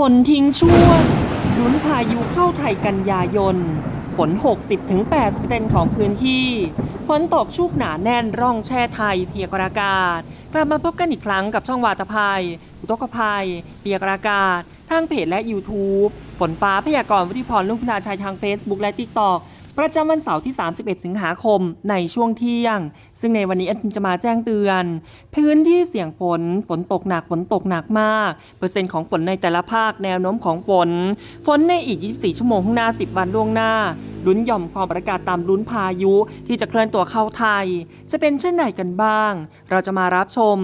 ฝนทิ้งช่วงลุ้นพายุเข้าไทยกันยายน ฝน 60-80%ของพื้นที่ ฝนตกชุกหนาแน่นร่องแช่ไทยเพียกรากาศ กลับมาพบกันอีกครั้งกับช่องวาตภัยอุตกภัยเพียกรากาศ ทางเพจและ YouTube ฝนฟ้าพยากรณ์วุฒิพรลุงพนาชัยทาง Facebook และ TikTok ประจำวันเสาร์ที่ 31 สิงหาคมในช่วงเที่ยง ซึ่งในวันนี้แอดมินจะมาแจ้งเตือน พื้นที่เสี่ยงฝน ฝนตกหนัก ฝนตกหนักมาก เปอร์เซ็นต์ของฝนในแต่ละภาค แนวโน้มของฝน ฝนในอีก 24 ชั่วโมงข้างหน้า 10 วันล่วงหน้า ลุ้นหย่อมความกดอากาศต่ำลุ้นพายุที่จะเคลื่อนตัวเข้าไทย จะเป็นเช่นไหนกันบ้าง เราจะมารับชม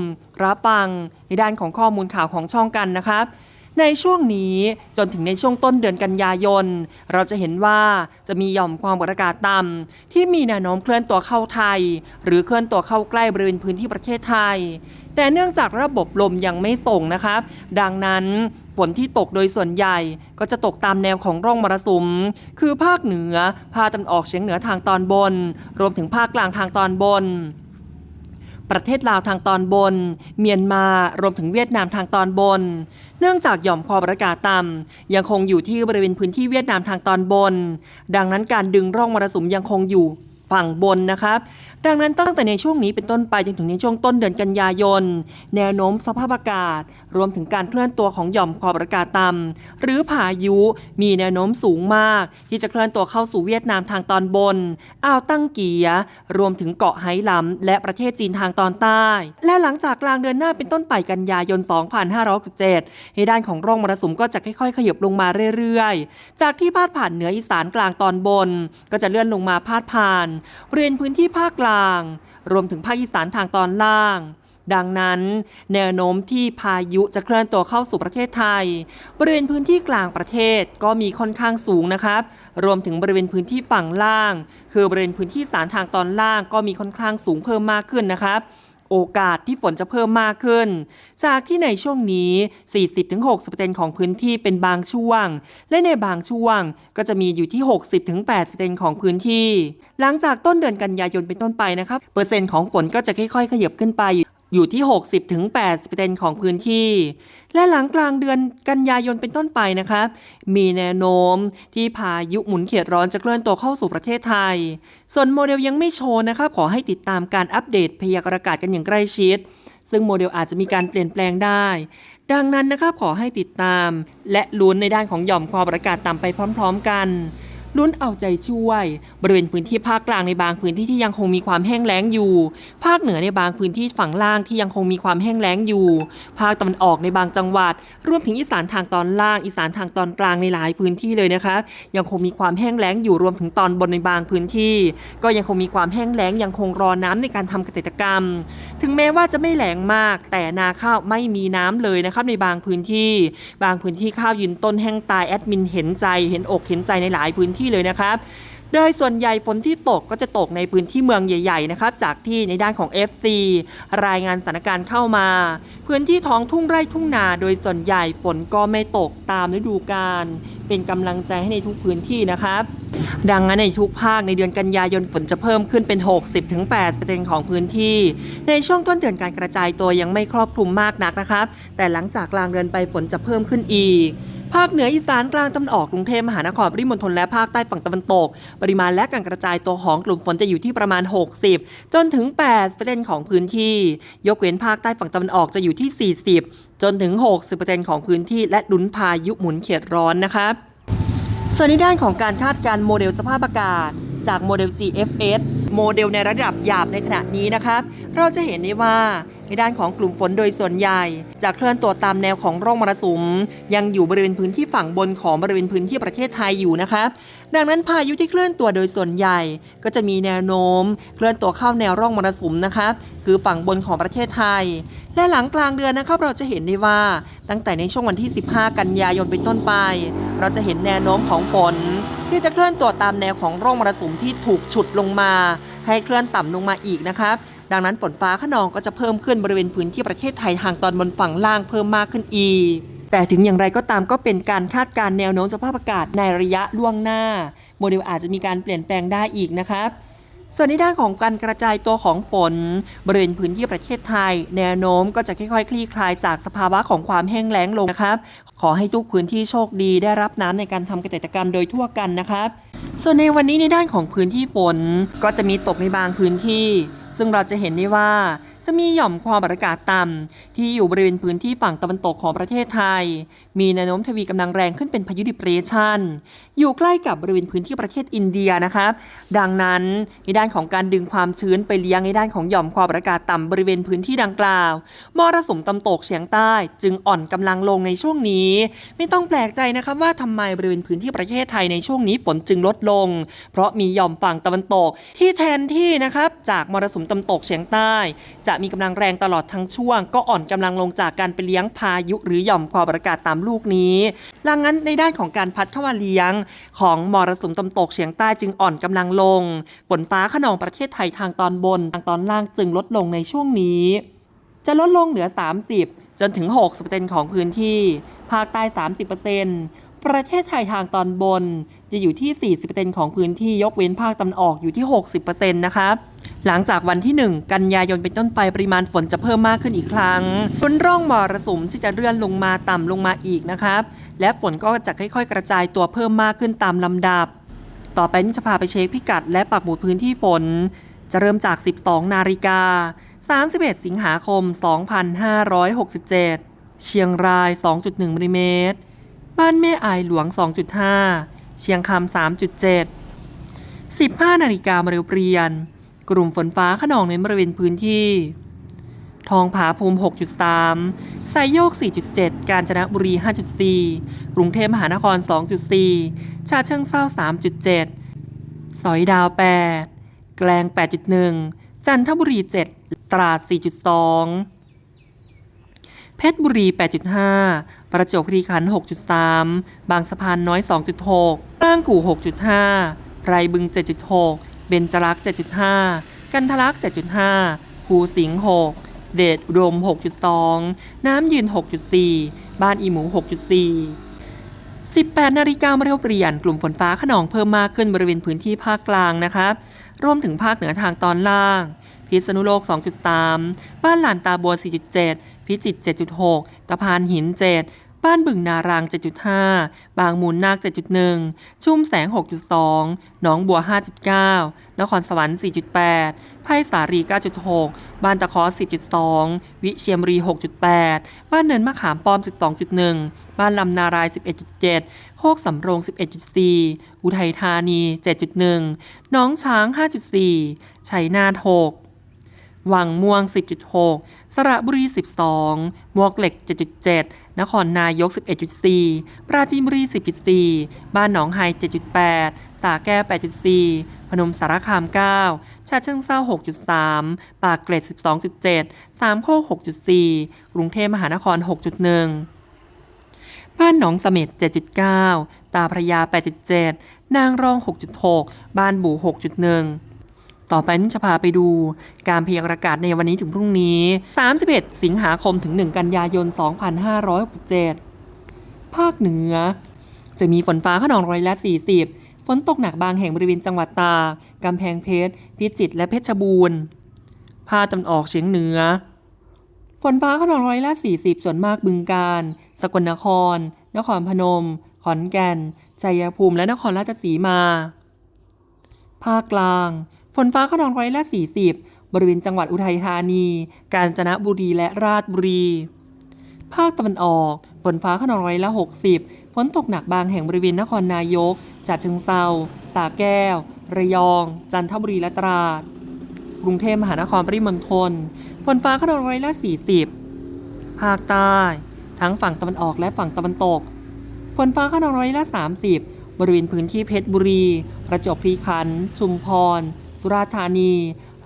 รับฟังในด้านของข้อมูลข่าวของช่องกันนะครับ ในช่วงนี้จนถึงในช่วงต้นเดือนกันยายน เราจะเห็นว่าจะมีหย่อมความกดอากาศต่ำที่มีแนวโน้มเคลื่อนตัวเข้าไทย หรือเคลื่อนตัวเข้าใกล้บริเวณพื้นที่ประเทศไทย แต่เนื่องจากระบบลมยังไม่ส่งนะครับ ดังนั้นฝนที่ตกโดยส่วนใหญ่ก็จะตกตามแนวของร่องมรสุม คือภาคเหนือ ภาคตะวันออกเฉียงเหนือทางตอนบน รวมถึงภาคกลางทางตอนบน ประเทศลาวทางตอนบน เมียนมารวมถึงเวียดนามทางตอนบน เนื่องจากหย่อมความกดอากาศต่ำยังคงอยู่ที่บริเวณพื้นที่เวียดนามทางตอนบน ดังนั้นการดึงร่องมรสุมยังคงอยู่ฝั่งบนนะครับ ดังนั้นตั้งแต่ในช่วงนี้เป็นต้นไปจนถึงในช่วงต้นเดือนกันยายน แนวโน้มสภาพอากาศ รวมถึงการเคลื่อนตัวของหย่อมความกดอากาศต่ำหรือพายุมีแนวโน้มสูงมาก ที่จะเคลื่อนตัวเข้าสู่เวียดนามทางตอนบนอ่าวตั้งเกียรวมถึงเกาะไหหลำและประเทศจีนทางตอนใต้ และหลังจากกลางเดือนหน้าเป็นต้นไปกันยายน 2567ในด้านของร่องมรสุมก็จะค่อยๆ ขยับลงมาเรื่อยๆ จากที่พาดผ่านเหนืออีสานกลางตอนบน ก็จะเลื่อนลงมาพาดผ่านบริเวณพื้นที่ภาคกลางรวมถึงภาคอีสานทางตอนล่าง ดังนั้น แนวโน้มที่พายุจะเคลื่อนตัวเข้าสู่ประเทศไทย บริเวณพื้นที่กลางประเทศก็มีค่อนข้างสูงนะครับ รวมถึงบริเวณพื้นที่ฝั่งล่าง คือบริเวณพื้นที่สารทางตอนล่างก็มีค่อนข้างสูงเพิ่มมากขึ้นนะครับ โอกาสที่ฝนจะเพิ่มมากขึ้น จากที่ในช่วงนี้ 40-60%ของพื้นที่เป็นบางช่วง และในบางช่วงก็จะมีอยู่ที่ 60-80%ของพื้นที่ หลังจากต้นเดือนกันยายนเป็นต้นไปนะครับ เปอร์เซ็นต์ของฝนก็จะค่อยๆ ขยับขึ้นไป อยู่ที่ 60-80%ของพื้นที่ และหลังกลางเดือนกันยายนเป็นต้นไปนะครับมีแนวโน้มที่พายุหมุนเขตร้อนจะเคลื่อนตัวเข้าสู่ประเทศไทย ส่วนโมเดลยังไม่โชว์นะครับขอให้ติดตามการอัปเดตพยากรณ์อากาศกันอย่างใกล้ชิด ซึ่งโมเดลอาจจะมีการเปลี่ยนแปลงได้ ดังนั้นนะครับขอให้ติดตาม และลุ้นในด้านของหย่อมความกดอากาศต่ำไปพร้อม ๆ กัน ลุ้นเอาใจช่วย บริเวณพื้นที่ภาคกลางในบางพื้นที่ที่ยังคงมีความแห้งแล้งอยู่ ภาคเหนือในบางพื้นที่ฝั่งล่างที่ยังคงมีความแห้งแล้งอยู่ ภาคตะวันออกในบางจังหวัด รวมถึงอีสานทางตอนล่าง อีสานทางตอนกลางในหลายพื้นที่เลยนะคะ ยังคงมีความแห้งแล้งอยู่รวมถึงตอนบนในบางพื้นที่ ก็ยังคงมีความแห้งแล้งยังคงรอน้ำในการทำเกษตรกรรม ถึงแม้ว่าจะไม่แล้งมาก แต่นาข้าวไม่มีน้ำเลยนะครับในบางพื้นที่ บางพื้นที่ข้าวยืนต้นแห้งตายแอดมินเห็นใจเห็นอกเห็นใจในหลายพื้นที่เลยนะครับโดยส่วนใหญ่ฝนที่ตกก็จะตกในพื้นที่เมืองใหญ่ๆนะครับจากที่ในด้านของ FC รายงานสถานการณ์เข้ามา พื้นที่ท้องทุ่งไร่ทุ่งนา โดยส่วนใหญ่ฝนก็ไม่ตกตามฤดูกาล เป็นกำลังใจให้ในทุกพื้นที่นะครับดังนั้นในทุกภาคในเดือนกันยายนฝนจะเพิ่มขึ้นเป็น 60-80%ของพื้นที่ ในช่วงต้นเดือนการกระจายตัวยังไม่ครอบคลุมมากนักนะครับ แต่หลังจากกลางเดือนไปฝนจะเพิ่มขึ้นอีก ภาคเหนืออีสานกลางตะวันออกกรุงเทพมหานครปริมณฑลและภาคใต้ฝั่งตะวันตก ปริมาณและการกระจายตัวของกลุ่มฝนจะอยู่ที่ประมาณ 60 จนถึง 8%ของพื้นที่ ยกเว้นภาคใต้ฝั่งตะวันออกจะอยู่ที่ 40 จนถึง 60%ของพื้นที่ และลุ้นพายุหมุนเขตร้อนนะครับส่วนในด้านของการคาดการโมเดลสภาพอากาศ จากโมเดล GFS โมเดลในระดับหยาบในขณะนี้นะครับเราจะเห็นได้ว่า ในด้านของกลุ่มฝนโดยส่วนใหญ่ จะเคลื่อนตัวตามแนวของร่องมรสุม ยังอยู่บริเวณพื้นที่ฝั่งบนของบริเวณพื้นที่ประเทศไทยอยู่นะครับดังนั้นพายุที่เคลื่อนตัวโดยส่วนใหญ่ ก็จะมีแนวโน้ม เคลื่อนตัวเข้าแนวร่องมรสุมนะครับคือฝั่งบนของประเทศไทย และหลังกลางเดือนนะครับเราจะเห็นได้ว่าตั้งแต่ในช่วงวันที่ 15 กันยายนเป็นต้นไป เราจะเห็นแนวโน้มของฝนที่จะเคลื่อนตัวตามแนวของร่องมรสุมที่ถูกฉุดลงมา ให้เคลื่อนต่ำลงมาอีกนะครับ ดังนั้นฝนฟ้าขนองก็จะเพิ่มขึ้นบริเวณพื้นที่ประเทศไทยทางตอนบนฝั่งล่างเพิ่มมากขึ้นอีก แต่ถึงอย่างไรก็ตามก็เป็นการคาดการณ์แนวโน้มสภาพอากาศในระยะล่วงหน้า โมเดลอาจจะมีการเปลี่ยนแปลงได้อีกนะครับส่วนในด้านของการกระจายตัวของฝน บริเวณพื้นที่ประเทศไทย แนวโน้มก็จะค่อยๆ คลี่คลายจากสภาวะของความแห้งแล้งลงนะครับ ขอให้ทุกพื้นที่โชคดีได้รับน้ำในการทำเกษตรกรรมโดยทั่วกันนะครับ ส่วนในวันนี้ในด้านของพื้นที่ฝนก็จะมีตกในบางพื้นที่ ซึ่งเราจะเห็นได้ว่า จะมีหย่อมความกดอากาศต่ำที่อยู่บริเวณพื้นที่ฝั่งตะวันตกของประเทศไทย มีแนวโน้มทวีกำลังแรงขึ้นเป็นพายุดิเปรชันอยู่ใกล้กับบริเวณพื้นที่ประเทศอินเดียนะครับดังนั้นในด้านของการดึงความชื้นไปเลี้ยงในด้านของหย่อมความกดอากาศต่ำบริเวณพื้นที่ดังกล่าวมรสุมตะวันตกเฉียงใต้ จึงอ่อนกำลังลงในช่วงนี้ ไม่ต้องแปลกใจนะครับว่าทำไมบริเวณพื้นที่ประเทศไทยในช่วงนี้ฝนจึงลดลง เพราะมีหย่อมฝั่งตะวันตกที่แทนที่นะครับจากมรสุมตะวันตกเฉียงใต้ จะมีกำลังแรงตลอดทั้งช่วง ก็อ่อนกำลังลงจากการไปเลี้ยงพายุหรือหย่อมความกดอากาศตามลูกนี้ดังนั้นในด้านของการพัดเข้ามาเลี้ยง ของมรสุมตะวันตกเฉียงใต้จึงอ่อนกำลังลง ฝนฟ้าขนองประเทศไทยทางตอนบนทางตอนล่างจึงลดลงในช่วงนี้ จะลดลงเหลือ 30 จนถึง 60%ของพื้นที่ ภาคใต้ 30%ประเทศไทยทางตอนบนจะอยู่ที่ 40%ของพื้นที่ยกเว้นภาคตะวันออกอยู่ที่ 60%นะครับ หลังจากวันที่ 1 กันยายนเป็นต้นไปปริมาณฝนจะเพิ่มมากขึ้นอีกครั้งบนร่องมรสุมที่จะเลื่อนลงมาต่ำลงมาอีกนะครับ และฝนก็จะค่อยๆ กระจายตัวเพิ่มมากขึ้นตามลำดับ ต่อไปนี่จะพาไปเช็คพิกัดและปักหมุดพื้นที่ฝน จะเริ่มจาก 12 นาฬิกา 31 สิงหาคม 2567 เชียงราย 2.1มิลลิเมตร บ้านแม่อายหลวง 2.5 เชียงคำ3.7 15 นาฬิกามาเร็วเปลียน กลุ่มฝนฟ้าขนองในบริเวณพื้นที่ ทองผาภูมิ 6.3 ไซโยก 4.7 กาญจนบุรี 5.4 กรุงเทพมหานคร 2.4 ชาเชิงเศร้า 3.7 สอยดาว 8 แกลง 8.1 จันทบุรี 7 ตราด 4.2เพชรบุรี 8.5 ประจวบคีรีขันธ์ 6.3 บางสะพานน้อย 2.6ร่างกู่ 6.5ไรบึง 7.6 เบญจรักษ์7.5 กันทะลัก7.5 ภูสิงห์6 เดชอุดม6.2 น้ำยืน 6.4 บ้านอีหมู 6.4 18 นาฬิกามาเรียวเปลี่ยนกลุ่มฝนฟ้าขนองเพิ่มมากขึ้นบริเวณพื้นที่ภาคกลางนะครับรวมถึงภาคเหนือทางตอนล่าง พิษณุโลก 2.3 บ้านหลานตาบัว 4.7 พิจิตร 7.6 ตะพานหิน 7 บ้านบึงนาราง 7.5 บางมูลนาค 7.1 ชุ่มแสง 6.2 หนองบัว 5.9 นครสวรรค์ 4.8ไผ่สารี 9.6 บ้านตะคอ10.2 วิเชียมรี 6.8 บ้านเนินมะขามป้อม 12.1 บ้านลำนาราย 11.7 โคกสำโรง 11.4 อุทัยธานี 7.1 น้องช้าง 5.4 ชัยนาท 6 วังม่วง 10.6 สระบุรี 12 มวกเหล็ก 7.7 นครนายก 11.4 ปราจีนบุรี 10.4 บ้านหนองไฮ 7.8 สาแก้ว 8.4 พนมสารคาม 9 ชาเชิงเซา6.3 ปากเกร็ด 12.7 สามโคก 6.4 กรุงเทพมหานคร 6.1บ้านหนองเสม็ด7.9 ตาพระยา 8.7 นางรอง 6.6 บ้านบู่ 6.1 ต่อไปนี่จะพาไปดูการพยากรณ์อากาศในวันนี้ถึงพรุ่งนี้ 31 สิงหาคมถึง 1 กันยายน 2567 ภาคเหนือ จะมีฝนฟ้าขนองร้อยละ 40 ฝนตกหนักบางแห่งบริเวณจังหวัดตากกำแพงเพชร พิจิตร และเพชรบูรณ์ ภาคตะวันออกเฉียงเหนือ ฝนฟ้าขนองร้อยละ 40 ส่วนมากบึงกาฬสกลนคร นครพนม ขอนแก่น ชัยภูมิ และนครราชสีมา ภาคกลาง ฝนฟ้าขนองร้อยละ40 บริเวณจังหวัดอุทัยธานี กาญจนบุรีและราชบุรี ภาคตะวันออก ฝนฟ้าขนองร้อยละ 60 ฝนตกหนักบางแห่งบริเวณนครนายกฉะเชิงเซาสาแก้ว ระยอง จันทบุรีและตราด กรุงเทพมหานครปริมณฑล ฝนฟ้าขนองร้อยละ 40 ภาคใต้ ทั้งฝั่งตะวันออกและฝั่งตะวันตก ฝนฟ้าขนองร้อยละ 30 บริเวณพื้นที่เพชรบุรี ประจวบคีรีขันธ์ ชุมพร สุราษฎร์ธานี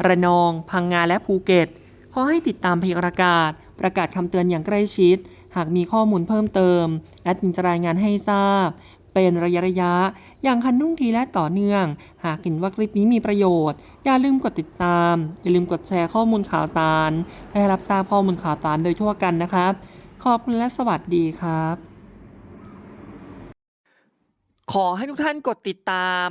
ระนอง พังงาและภูเก็ต ขอให้ติดตามพยากรณ์อากาศประกาศคำเตือนอย่างใกล้ชิด หากมีข้อมูลเพิ่มเติมแอดมินจะรายงานให้ทราบ เป็นระยะระยะ อย่างคันนุ่งทีและต่อเนื่อง หากเห็นว่าคลิปนี้มีประโยชน์ อย่าลืมกดติดตาม อย่าลืมกดแชร์ข้อมูลข่าวสาร ให้รับทราบข้อมูลข่าวสารโดยทั่วกันนะครับ ขอบคุณและสวัสดีครับขอให้ทุกท่านกดติดตาม